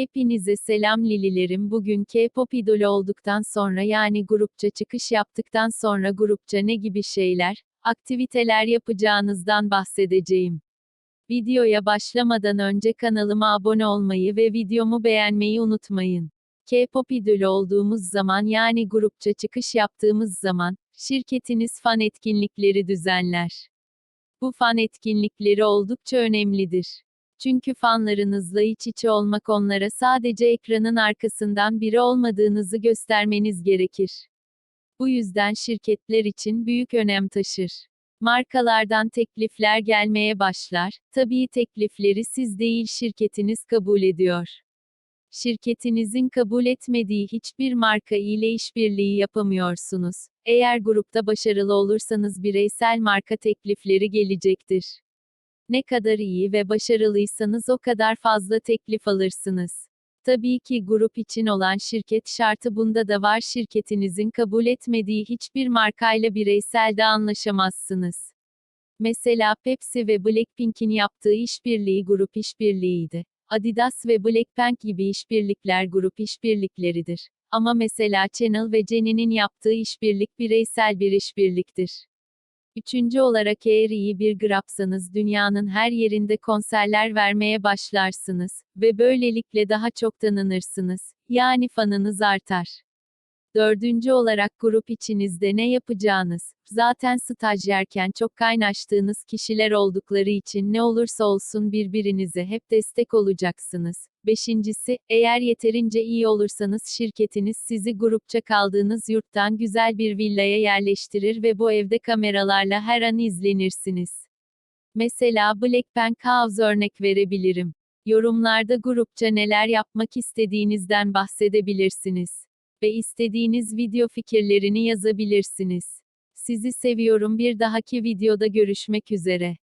Hepinize selam Lililerim. Bugün K-pop idolü olduktan sonra yani grupça çıkış yaptıktan sonra grupça ne gibi şeyler, aktiviteler yapacağınızdan bahsedeceğim. Videoya başlamadan önce kanalıma abone olmayı ve videomu beğenmeyi unutmayın. K-pop idolü olduğumuz zaman yani grupça çıkış yaptığımız zaman, şirketiniz fan etkinlikleri düzenler. Bu fan etkinlikleri oldukça önemlidir. Çünkü fanlarınızla iç içe olmak onlara sadece ekranın arkasından biri olmadığınızı göstermeniz gerekir. Bu yüzden şirketler için büyük önem taşır. Markalardan teklifler gelmeye başlar, tabii teklifleri siz değil şirketiniz kabul ediyor. Şirketinizin kabul etmediği hiçbir marka ile işbirliği yapamıyorsunuz. Eğer grupta başarılı olursanız bireysel marka teklifleri gelecektir. Ne kadar iyi ve başarılıysanız o kadar fazla teklif alırsınız. Tabii ki grup için olan şirket şartı bunda da var şirketinizin kabul etmediği hiçbir markayla bireyselde anlaşamazsınız. Mesela Pepsi ve Blackpink'in yaptığı işbirliği grup işbirliğiydi. Adidas ve Blackpink gibi işbirlikler grup işbirlikleridir. Ama mesela Chanel ve Jennie'nin yaptığı işbirlik bireysel bir işbirliktir. Üçüncü olarak eğer iyi bir grapsanız dünyanın her yerinde konserler vermeye başlarsınız ve böylelikle daha çok tanınırsınız. Yani fanınız artar. Dördüncü olarak grup içinizde ne yapacağınız, zaten stajyerken çok kaynaştığınız kişiler oldukları için ne olursa olsun birbirinize hep destek olacaksınız. Beşincisi, eğer yeterince iyi olursanız şirketiniz sizi grupça kaldığınız yurttan güzel bir villaya yerleştirir ve bu evde kameralarla her an izlenirsiniz. Mesela Blackpink House örnek verebilirim. Yorumlarda grupça neler yapmak istediğinizden bahsedebilirsiniz ve istediğiniz video fikirlerini yazabilirsiniz. Sizi seviyorum bir dahaki videoda görüşmek üzere.